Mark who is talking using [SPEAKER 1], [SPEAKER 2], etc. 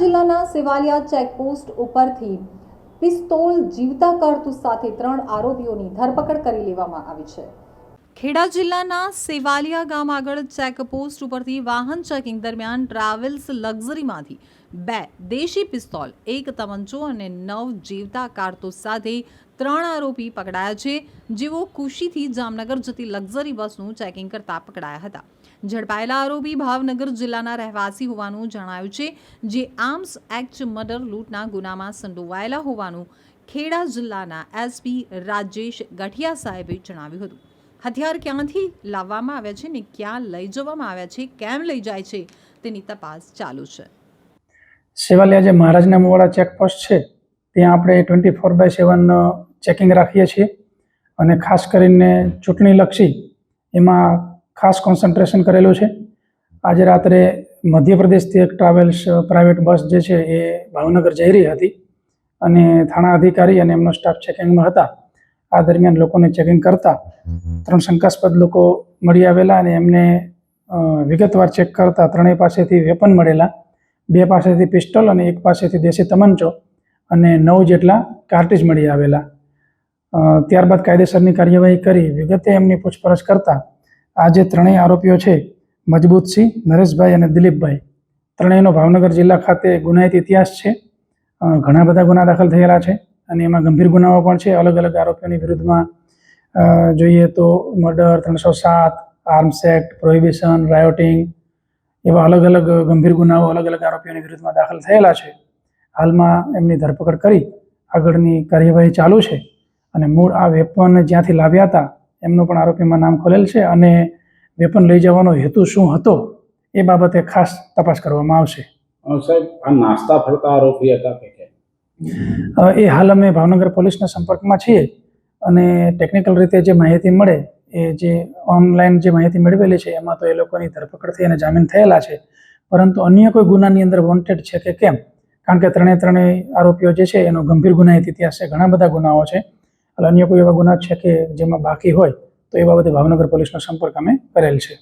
[SPEAKER 1] Sevaliya checkpost ઉપરથી pistol જીવતા કારતૂસ સાથે ત્રણ આરોપીઓની ધરપકડ કરી લેવામાં આવી છે. ખેડા જિલ્લાના સેવાલિયા ગામ આગળ ચેકપોસ્ટ ઉપરથી વાહન ચેકિંગ દરમિયાન ટ્રાવેલ્સ લક્ઝરીમાંથી બે દેશી પિસ્તોલ, એક તમંચો અને નવ જીવતા કારતૂસ સાથે ત્રણ આરોપી પકડાયા છે, જેઓ ખુશીથી જામનગર જતી લક્ઝરી બસનું ચેકિંગ કરતા પકડાયા હતા. ઝડપાયેલા આરોપી ભાવનગર જિલ્લાના રહેવાસી હોવાનું જણાયું છે, જે આર્મ્સ એક્ટ મર્ડર લૂંટના ગુનામાં સંડોવાયેલા હોવાનું ખેડા જિલ્લાના એસપી રાજેશ ગઠિયા સાહેબે જણાવ્યું હતું. હથિયાર ક્યાંથી લાવવામાં આવ્યા છે ને ક્યાં લઈ જવામાં આવ્યા છે, કેમ લઈ જાય છે, તેની તપાસ ચાલુ છે.
[SPEAKER 2] સેવાલિયા જે મહારાજના મોવાળા ચેકપોસ્ટ છે ત્યાં આપણે twenty four by seven checking રાખીએ છીએ. અને ખાસ કરીને ચૂંટણીલક્ષી એમાં ખાસ કોન્સન્ટ્રેશન કરેલું છે. આજે રાત્રે મધ્યપ્રદેશથી એક ટ્રાવેલ્સ પ્રાઇવેટ બસ જે છે એ ભાવનગર જઈ રહી હતી. અને થાણા અધિકારી અને એમનો સ્ટાફ ચેકિંગમાં હતા. આ દરમિયાન લોકોને ચેકિંગ કરતા ત્રણ શંકાસ્પદ લોકો મળી આવેલા અને એમને વિગતવાર ચેક કરતા ત્રણેય પાસેથી વેપન મળેલા. બે પાસેથી પિસ્ટલ અને એક પાસેથી દેશી તમંચો અને નવ જેટલા કાર્ટેજ મળી આવેલા. ત્યારબાદ કાયદેસરની કાર્યવાહી કરી. વિગતે એમની પૂછપરછ કરતા આ જે ત્રણેય આરોપીઓ છે, મજબૂતસિંહ, નરેશભાઈ અને દિલીપભાઈ. ત્રણેયનો ભાવનગર જિલ્લા ખાતે ગુનાહિત ઇતિહાસ છે. ઘણા બધા ગુના દાખલ થયેલા છે અને એમાં ગંભીર ગુનાઓ પણ છે. અલગ અલગ આરોપીઓની વિરુદ્ધમાં જોઈએ તો મર્ડર, ત્રણસો સાત આર્મ્સ એક્ટ પ્રોહિબિશન રાયોટિંગ એવા અલગ અલગ ગંભીર ગુનાઓ અલગ અલગ આરોપીઓની વિરુદ્ધમાં દાખલ થયેલા છે. હાલમાં એમની ધરપકડ કરી આગળની કાર્યવાહી ચાલુ છે અને મૂળ આ વેપન જ્યાંથી લાવ્યા હતા એમનું પણ આરોપીમાં નામ ખોલેલ છે અને વેપન લઈ જવાનો હેતુ શું હતો એ બાબતે ખાસ તપાસ કરવામાં આવશે.
[SPEAKER 3] સાહેબ આ નાસ્તા ફરતા આરોપી હતા કે
[SPEAKER 2] એ હાલ અમે ભાવનગર પોલીસના સંપર્કમાં છીએ અને ટેકનિકલ રીતે જે માહિતી મળે એ જે ઓનલાઈન જે માહિતી મેળવેલી છે, એમાં તો એ લોકોની ધરપકડ થઈ અને જામીન થયેલા છે. પરંતુ અન્ય કોઈ ગુનાની અંદર વોન્ટેડ છે કે કેમ? કારણ કે ત્રણે ત્રણેય આરોપીઓ જે છે, એનો ગંભીર ગુનાહિત ઇતિહાસ છે ઘણા બધા ગુનાઓ છે. એટલે અન્ય કોઈ એવા ગુના છે કે જેમાં બાકી હોય, તો એ બાબતે ભાવનગર પોલીસનો સંપર્ક અમે કરેલ છે.